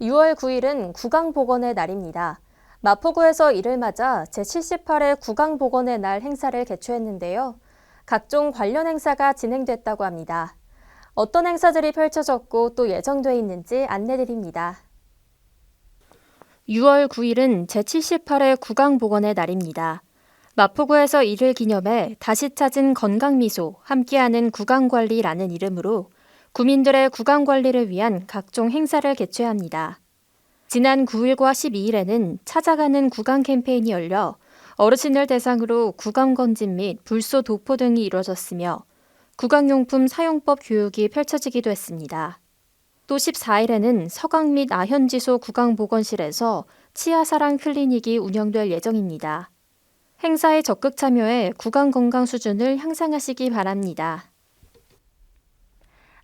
6월 9일은 구강보건의 날입니다. 마포구에서 이를 맞아 제78회 구강보건의 날 행사를 개최했는데요. 각종 관련 행사가 진행됐다고 합니다. 어떤 행사들이 펼쳐졌고 또 예정돼 있는지 안내드립니다. 6월 9일은 제78회 구강보건의 날입니다. 마포구에서 이를 기념해 다시 찾은 건강미소 함께하는 구강관리라는 이름으로 구민들의 구강 관리를 위한 각종 행사를 개최합니다. 지난 9일과 12일에는 찾아가는 구강 캠페인이 열려 어르신을 대상으로 구강검진 및 불소 도포 등이 이루어졌으며 구강용품 사용법 교육이 펼쳐지기도 했습니다. 또 14일에는 서강 및 아현지소 구강보건실에서 치아사랑 클리닉이 운영될 예정입니다. 행사에 적극 참여해 구강 건강 수준을 향상하시기 바랍니다.